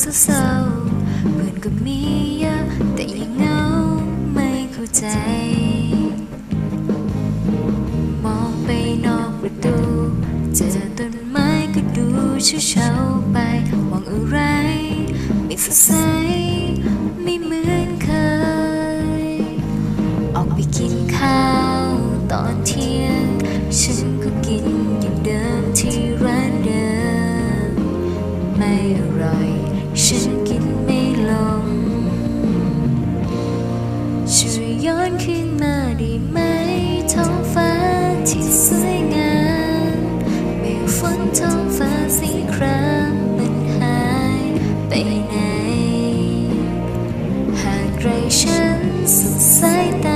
เศร้าเพื่อนก็มีเยอะแต่ยังเหงาไม่เข้าใจ มองไปนอกประตูเจอต้นไม้ก็ดูเฉาๆไปมองอะไรไม่สดใสไม่เหมือนเคย ออกไปกินข้าวตอนเที่ยง ฉันก็กินอย่างเดิมที่ร้านเดิมไม่อร่อย ฉันกินไม่ลง ช่วยย้อนขึ้นมาได้ไหมท้องฟ้าที่สวยงามเมฆฝนท้องฟ้าสีครามมันหายไปไหน หากไรฉันสุดสายตา